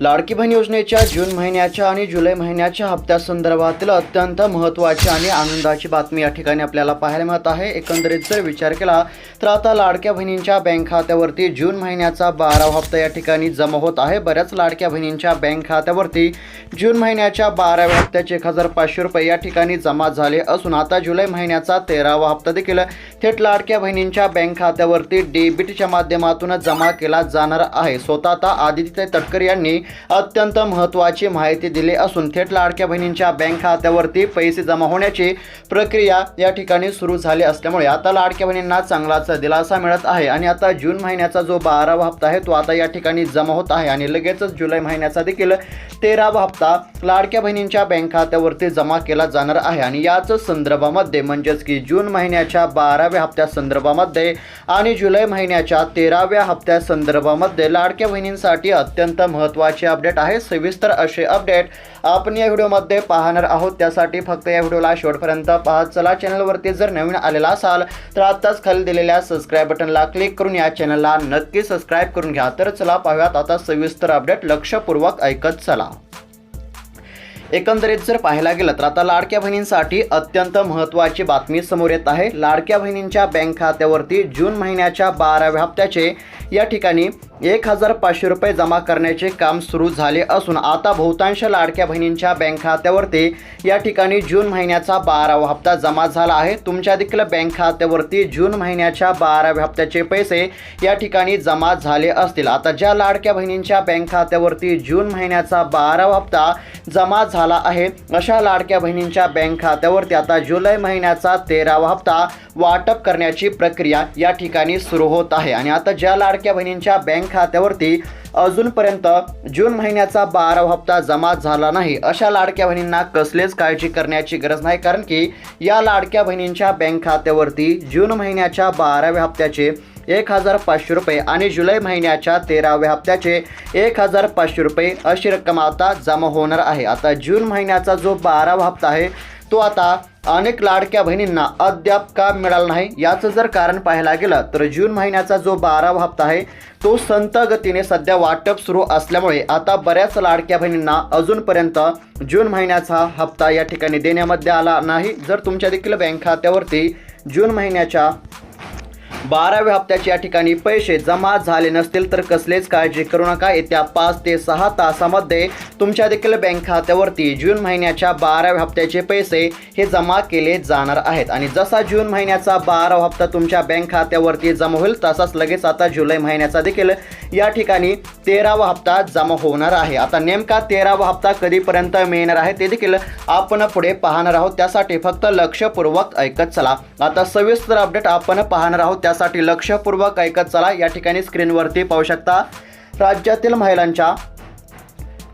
लाडकी बहीण योजनेच्या जून महिन्याच्या आणि जुलै महिन्याच्या हप्त्यासंदर्भातील अत्यंत महत्त्वाची आणि आनंदाची बातमी या ठिकाणी आपल्याला पाहायला मिळत आहे. एकंदरीत जर विचार केला तर आता लाडक्या बहिणींच्या बँक खात्यावरती जून महिन्याचा बारावा हप्ता या ठिकाणी जमा होत आहे. बऱ्याच लाडक्या बहिणींच्या बँक खात्यावरती जून महिन्याच्या बाराव्या हप्त्याचे एक हजार पाचशे रुपये या ठिकाणी जमा झाले असून आता जुलै महिन्याचा तेरावा हप्ता देखील थेट लाडक्या बहिणींच्या बँक खात्यावरती डेबिटच्या माध्यमातून जमा केला जाणार आहे. स्वतः आता आदित्य तटकर यांनी अत्यंत महत्त्वाची माहिती दिली असून थेट लाडक्या बहिणींच्या बँक खात्यावरती पैसे जमा होण्याची प्रक्रिया या ठिकाणी सुरू झाली असल्यामुळे आता लाडक्या बहिणींना चांगलाच दिलासा मिळत आहे आणि आता जून महिन्याचा जो बारावा हप्ता आहे तो आता या ठिकाणी जमा होत आहे आणि लगेचच जुलै महिन्याचा देखील तेरावा हप्ता लाडक्या बहिणींच्या बँक खात्यावरती जमा केला जाणार आहे. आणि याच संदर्भामध्ये म्हणजेच की जून महिन्याच्या बाराव्या हप्त्या संदर्भामध्ये आणि जुलै महिन्याच्या तेराव्या हप्त्या संदर्भामध्ये लाडक्या बहिणींसाठी अत्यंत महत्त्वाचे अपडेट आहे. सविस्तर असे अपडेट आपण या व्हिडिओमध्ये पाहणार आहोत. त्यासाठी फक्त या व्हिडिओला शेवटपर्यंत पाहत चला चॅनलवरती जर नवीन आलेला असाल तर आत्ताच खाली दिलेल्या सबस्क्राईब बटनला क्लिक करून या चॅनलला नक्की सबस्क्राईब करून घ्या. तर चला पाहूयात आता सविस्तर अपडेट लक्षपूर्वक ऐकत चला. एकंदरीत जर पाहायला गेलं तर आता लाडक्या बहिणींसाठी अत्यंत महत्त्वाची बातमी समोर येत आहे. लाडक्या बहिणींच्या बँक खात्यावरती जून महिन्याच्या बाराव्या हप्त्याचे या ठिकाणी एक हजार पाचशे रुपये जमा करण्याचे काम सुरू झाले असून आता बहुतांश लाडक्या बहिणींच्या बँक खात्यावरती या ठिकाणी जून महिन्याचा बारावा हप्ता जमा झाला आहे. तुमच्या देखील बँक खात्यावरती जून महिन्याच्या बाराव्या हप्त्याचे पैसे या ठिकाणी जमा झाले असतील. आता ज्या लाडक्या बहिणींच्या बँक खात्यावरती जून महिन्याचा बारावा हप्ता जमा झाला आहे. अशा लाडक्या बहिणींच्या बँक खात्यावरती आता जुलै महिन्याचा तेरावा हप्ता वाटप करण्याची प्रक्रिया या ठिकाणी सुरू होत आहे. आणि आता ज्या लाडक्या बहिणींच्या बँक खात्यावरती अजूनपर्यंत जून महिन्याचा बारावा हप्ता जमा झाला नाही अशा लाडक्या बहिणींना कसलेच काळजी करण्याची गरज नाही. कारण की या लाडक्या बहिणींच्या बँक खात्यावरती जून महिन्याच्या बाराव्या हप्त्याचे एक हजार पाचशे रुपये आणि जुलै महिन्याच्या तेराव्या हप्त्याचे एक हजार पाचशे रुपये अशी रक्कम आता जमा होणार आहे. आता जून महिन्याचा जो बारावा हप्ता आहे तो आता अनेक लाडक्या बहिणींना अद्याप का मिळाला नाही याचं जर कारण पाहायला गेलं तर जून महिन्याचा जो बारावा हप्ता आहे तो संत गतीने सध्या वाटप सुरू असल्यामुळे आता बऱ्याच लाडक्या बहिणींना अजूनपर्यंत जून महिन्याचा हप्ता या ठिकाणी देण्यामध्ये आला नाही. जर तुमच्या देखील बँक खात्यावरती जून महिन्याच्या बाराव्या हप्त्याचे या ठिकाणी पैसे जमा झाले नसतील तर कसलेच काळजी करू नका. येत्या पाच ते सहा तासामध्ये तुमच्या देखील बँक खात्यावरती जून महिन्याच्या बाराव्या हप्त्याचे पैसे हे जमा केले जाणार आहेत. आणि जसा जून महिन्याचा बारावा हप्ता तुमच्या बँक खात्यावरती जमा होईल तसाच लगेच आता जुलै महिन्याचा देखील या ठिकाणी तेरावा हप्ता जमा होणार आहे. आता नेमका तेरावा हप्ता कधीपर्यंत मिळणार आहे ते देखील आपण पुढे पाहणार आहोत. त्यासाठी फक्त लक्षपूर्वक ऐकत चला. आता सविस्तर अपडेट आपण पाहणार आहोत. त्या यासाठी लक्षपूर्वक ऐकत चला. या ठिकाणी स्क्रीनवरती पाहू शकता राज्यातील महिलांच्या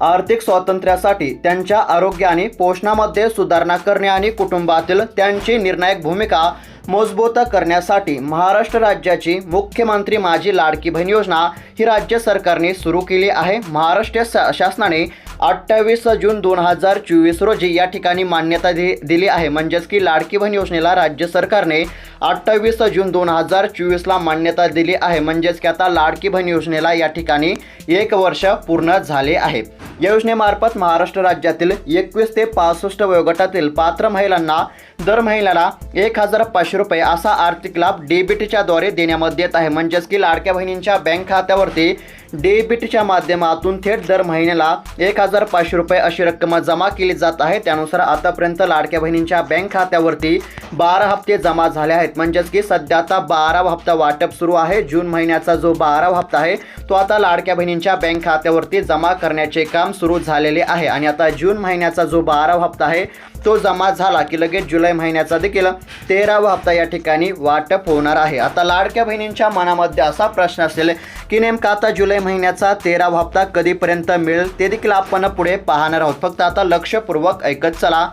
आर्थिक स्वातंत्र्यासाठी त्यांच्या आरोग्य आणि पोषणामध्ये सुधारणा करणे आणि कुटुंबातील त्यांची निर्णायक भूमिका मजबूत करण्यासाठी महाराष्ट्र राज्याची मुख्यमंत्री माझी लाडकी बहीण योजना ही राज्य सरकारने सुरू केली आहे. महाराष्ट्र शासनाने अठ्ठावीस जून दोन हजार चोवीस रोजी या ठिकाणी मान्यता दि दिली आहे. म्हणजेच की लाडकी बहीण योजनेला राज्य सरकारने अठ्ठावीस जून दोन हजार चोवीसला मान्यता दिली आहे. म्हणजेच की आता लाडकी बहीण योजनेला या ठिकाणी एक वर्ष पूर्ण झाले आहे. या योजनेमार्फत महाराष्ट्र राज्यातील एकवीस ते पासष्ट वयोगटातील पात्र महिलांना दर महिन्याला एक हजार पाचशे रुपये असा आर्थिक लाभ डेबिटच्या द्वारे देण्यामध्ये येत आहे. म्हणजेच की लाडक्या बहिणींच्या बँक खात्यावरती डेबिटच्या माध्यमातून थेट दर महिन्याला एक हजार पाचशे रुपये अशी रक्कम जमा केली जात आहे. त्यानुसार आतापर्यंत लाडक्या बहिणींच्या बँक खात्यावरती बारा हप्ते जमा झाले आहेत. म्हणजेच की सध्या आता बारावा हप्ता वाटप सुरू आहे. जून महिन्याचा जो बारावा हप्ता आहे तो आता लाडक्या बहिणींच्या बँक खात्यावरती जमा करण्याचे काम सुरू झालेले आहे. आणि आता जून महिन्याचा जो बारावा हप्ता आहे तो जमा झाला की लगेच जुलै महिन्याचा देखील तेरावा हप्ता या ठिकाणी वाटप होणार आहे. आता लाडक्या बहिणींच्या मनामध्ये असा प्रश्न असेल की नेमका आता जुलै महिन्याचा तेरावा हप्ता कधीपर्यंत मिळेल ते देखील आपण पुढे पाहणार आहोत. फक्त आता लक्षपूर्वक ऐकत चला.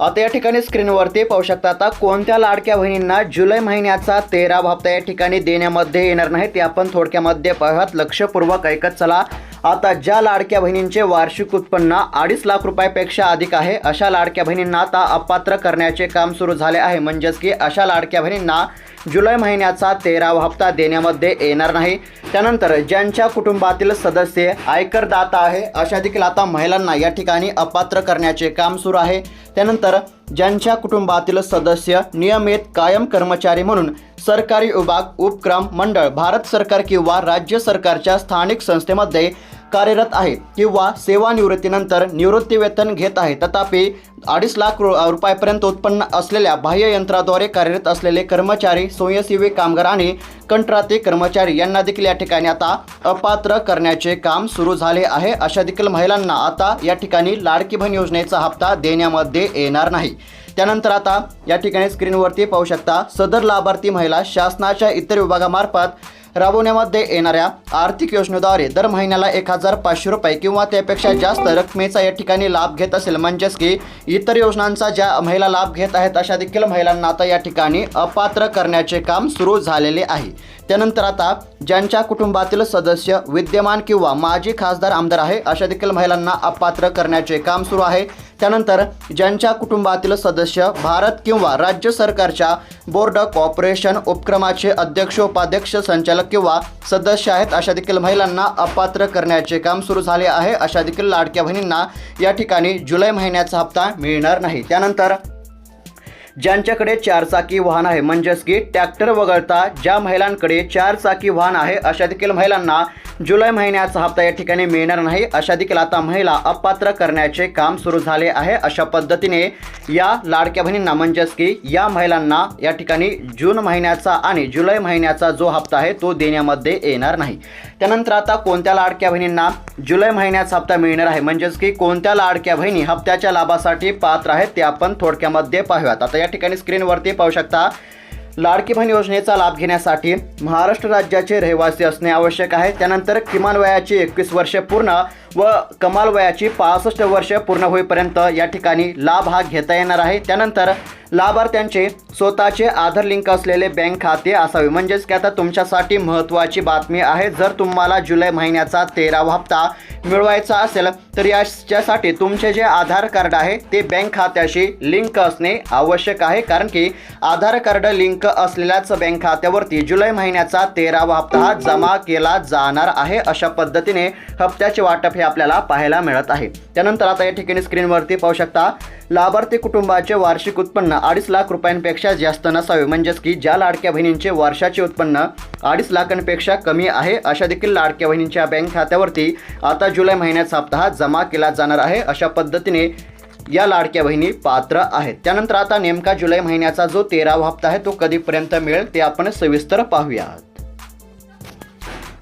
आता या ठिकाणी स्क्रीनवरती पाहू शकता आता कोणत्या लाडक्या बहिणींना जुलै महिन्याचा तेरा हप्ता या ठिकाणी देण्यामध्ये येणार नाही ते आपण थोडक्यामध्ये पाहूयात लक्षपूर्वक ऐकत चला. आता ज्या लाडक्या बहिणींचे वार्षिक उत्पन्न अडीच लाख रुपयापेक्षा अधिक आहे अशा लाडक्या बहिणींना आता अपात्र करण्याचे काम सुरू झाले आहे. म्हणजेच की अशा लाडक्या बहिणींना जुलै महिन्याचा तेरावा हप्ता देण्यामध्ये येणार नाही. त्यानंतर ज्यांच्या कुटुंबातील सदस्य आयकरदाता आहे अशा देखील आता महिलांना या ठिकाणी अपात्र करण्याचे काम सुरू आहे. त्यानंतर ज्यांच्या कुटुंबातील सदस्य नियमित कायम कर्मचारी म्हणून सरकारी विभाग उपक्रम मंडळ भारत सरकार किंवा राज्य सरकारच्या स्थानिक संस्थेमध्ये कार्यरत आहे किंवा सेवानिवृत्तीनंतर निवृत्ती वेतन घेत आहे. तथापि अडीच लाख रु रुपयापर्यंत उत्पन्न असलेल्या बाह्य यंत्राद्वारे कार्यरत असलेले कर्मचारी स्वयंसेवी कामगार आणि कंत्राटी कर्मचारी यांना देखील या ठिकाणी आता अपात्र करण्याचे काम सुरू झाले आहे. अशा देखील महिलांना आता या ठिकाणी लाडकी बहीण योजनेचा हप्ता देण्यामध्ये येणार नाही. त्यानंतर आता या ठिकाणी स्क्रीनवरती पाहू शकता सदर लाभार्थी महिला शासनाच्या इतर विभागामार्फत राबवण्यामध्ये येणाऱ्या आर्थिक योजनेद्वारे दर महिन्याला एक हजार पाचशे रुपये किंवा त्यापेक्षा जास्त रकमेचा या ठिकाणी लाभ घेत असेल. म्हणजेच की इतर योजनांचा ज्या महिला लाभ घेत आहेत अशा देखील महिलांना आता या ठिकाणी अपात्र करण्याचे काम सुरू झालेले आहे. त्यानंतर आता ज्यांच्या कुटुंबातील सदस्य विद्यमान किंवा माजी खासदार आमदार आहे अशा देखील महिलांना अपात्र करण्याचे काम सुरू आहे. त्यानंतर ज्यांच्या कुटुंबातील सदस्य भारत किंवा राज्य सरकारच्या बोर्ड कॉर्पोरेशन उपक्रमाचे अध्यक्ष उपाध्यक्ष संचालक किंवा सदस्य आहेत अशा देखील महिलांना अपात्र करण्याचे काम सुरू झाले आहे. अशा देखील लाडक्या बहिणींना या ठिकाणी जुलै महिन्याचा हप्ता मिळणार नाही. त्यानंतर ज्यांच्याकडे चारचाकी वाहन आहे म्हणजेच की ट्रॅक्टर वगळता ज्या महिलांकडे चारचाकी वाहन आहे अशा देखील महिलांना जुलै महिन्याचा हप्ता या ठिकाणी मिळणार नाही. अशा देखील आता महिला अपात्र करण्याचे काम सुरू झाले आहे. अशा पद्धतीने या लाडक्या बहिणींना म्हणजेच की या महिलांना या ठिकाणी जून महिन्याचा आणि जुलै महिन्याचा जो हप्ता आहे तो देण्यामध्ये येणार नाही. त्यानंतर आता कोणत्या लाडक्या बहिणींना जुलै महिन्याचा हप्ता मिळणार आहे म्हणजेच की कोणत्या लाडक्या बहिणी हप्त्याच्या लाभासाठी पात्र आहेत ते आपण थोडक्यामध्ये पाहूयात. आता या ठिकाणी स्क्रीनवरती पाहू शकता लाडकी बहीण योजनेचा लाभ घेण्यासाठी महाराष्ट्र राज्याचे रहिवासी असणे आवश्यक आहे. त्यानंतर किमान वयाची एकवीस वर्षे पूर्ण व कमाल वयाची पासष्ट वर्षे पूर्ण होईपर्यंत या ठिकाणी लाभ हा घेता येणार आहे. त्यानंतर लाभार्थ्यांचे स्वतःचे आधार लिंक असलेले बँक खाते असावे. म्हणजेच की आता तुमच्यासाठी महत्त्वाची बातमी आहे. जर तुम्हाला जुलै महिन्याचा तेरावा हप्ता मिळवायचा असेल तर याच्यासाठी तुमचे जे आधार कार्ड आहे ते बँक खात्याशी लिंक असणे आवश्यक आहे. कारण की आधार कार्ड लिंक असलेल्याच बँक खात्यावरती जुलै महिन्याचा तेरावा हप्ता जमा केला जाणार आहे. अशा पद्धतीने हप्त्याचे वाटप हे आपल्याला पाहायला मिळत आहे. त्यानंतर आता या ठिकाणी स्क्रीनवरती पाहू शकता. लाभार्थी कुटुंबाचे वार्षिक उत्पन्न अडीच लाख रुपयांपेक्षा जास्त नसावे. म्हणजेच की ज्या लाडक्या बहिणींचे वर्षाचे उत्पन्न अडीच लाखांपेक्षा कमी आहे अशा देखील लाडक्या बहिणींच्या बँक खात्यावरती आता जुलै महिन्याचा हप्ता जमा केला जाणार आहे अशा पद्धतीने या लाडक्या बहिणी पात्र आहेत. त्यानंतर आता नेमका जुलै महिन्याचा जो तेरावा हप्ता आहे तो कधीपर्यंत मिळेल ते आपण सविस्तर पाहूयात.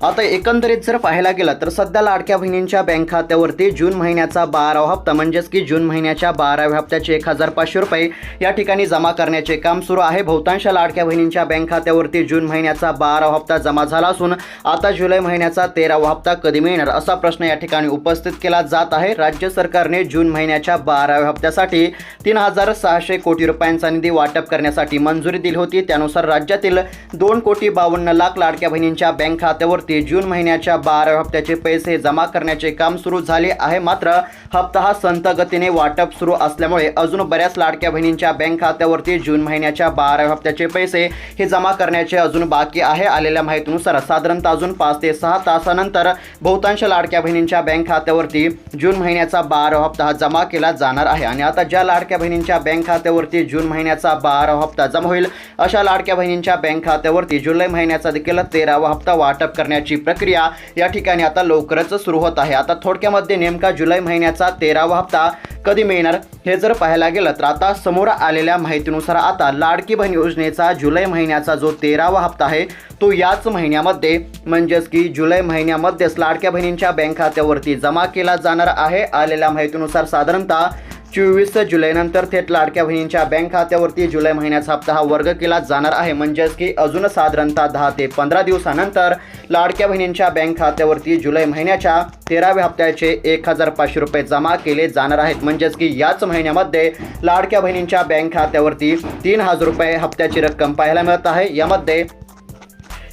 आता एकंदरीत जर पाहायला गेलं तर सध्या लाडक्या बहिणींच्या बँक खात्यावरती जून महिन्याचा बारावा हप्ता म्हणजेच की जून महिन्याच्या बाराव्या हप्त्याचे एक हजार पाचशे रुपये या ठिकाणी जमा करण्याचे काम सुरू आहे. बहुतांश लाडक्या बहिणींच्या बँक खात्यावरती जून महिन्याचा बारावा हप्ता जमा झाला असून आता जुलै महिन्याचा तेरावा हप्ता कधी मिळणार असा प्रश्न या ठिकाणी उपस्थित केला जात आहे. राज्य सरकारने जून महिन्याच्या बाराव्या हप्त्यासाठी तीन हजार सहाशे कोटी रुपयांचा निधी वाटप करण्यासाठी मंजुरी दिली होती. त्यानुसार राज्यातील दोन कोटी बावन्न लाख लाडक्या बहिणींच्या बँक खात्यावरती जून महिन्याच्या बाराव्या हप्त्याचे पैसे जमा करण्याचे काम सुरू झाले आहे. मात्र हप्ता हा संतगतीने वाटप सुरू असल्यामुळे अजून बऱ्याच लाडक्या बहिणींच्या बँक खात्यावरती जून महिन्याच्या बाराव्या हप्त्याचे पैसे हे जमा करण्याचे अजून बाकी आहे. आलेल्या माहितीनुसार साधारणतः अजून पाच ते सहा तासानंतर बहुतांश लाडक्या बहिणींच्या बँक खात्यावरती जून महिन्याचा बारावा हप्ता हा जमा केला जाणार आहे. आणि आता ज्या लाडक्या बहिणींच्या बँक खात्यावरती जून महिन्याचा बारावा हप्ता जमा होईल अशा लाडक्या बहिणींच्या बँक खात्यावरती जुलै महिन्याचा देखील तेरावा हप्ता वाटप करण्याची प्रक्रिया या ठिकाणी आता लवकरच सुरू होत आहे. आता थोडक्यामध्ये नेमका जुलै महिन्याचा तेरावा हप्ता कधी मिळणार हे जर पाहायला गेलं तर आता समोर आलेल्या माहितीनुसार आता लाडकी बहीण योजनेचा जुलै महिन्याचा जो तेरावा हप्ता आहे तो याच महिन्यामध्ये म्हणजेच की जुलै महिन्यामध्येच लाडक्या बहिणींच्या बँक खात्यावरती जमा केला जाणार आहे. आलेल्या माहितीनुसार साधारणतः चोवीस जुलैनंतर थेट लाडक्या बहिणींच्या बँक खात्यावरती जुलै महिन्याचा हप्ता हा वर्ग केला जाणार आहे. म्हणजेच की अजून साधारणतः दहा ते पंधरा दिवसानंतर लाडक्या बहिणींच्या बँक खात्यावरती जुलै महिन्याच्या तेराव्या हप्त्याचे एक हजार पाचशे रुपये जमा केले जाणार आहेत. म्हणजेच की याच महिन्यामध्ये लाडक्या बहिणींच्या बँक खात्यावरती तीन हजार रुपये हप्त्याची रक्कम पाहायला मिळत आहे. यामध्ये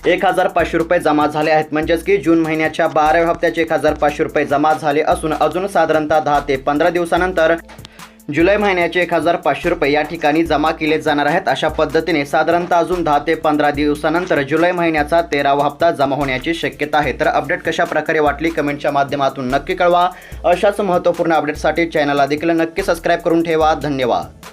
एक हजार पाचशे रुपये जमा झाले आहेत. म्हणजेच की जून महिन्याच्या बाराव्या हप्त्याचे एक हजार पाचशे रुपये जमा झाले असून अजून साधारणतः दहा ते पंधरा दिवसानंतर जुलै महिन्याचे एक हजार पाचशे रुपये या ठिकाणी जमा केले जाणार आहेत. अशा पद्धतीने साधारणतः अजून दहा ते पंधरा दिवसानंतर जुलै महिन्याचा तेरावा हप्ता जमा होण्याची शक्यता आहे. तर अपडेट कशा प्रकारे वाटली कमेंटच्या माध्यमातून नक्की कळवा. अशाच महत्त्वपूर्ण अपडेटसाठी चॅनलला देखील नक्की सबस्क्राईब करून ठेवा. धन्यवाद.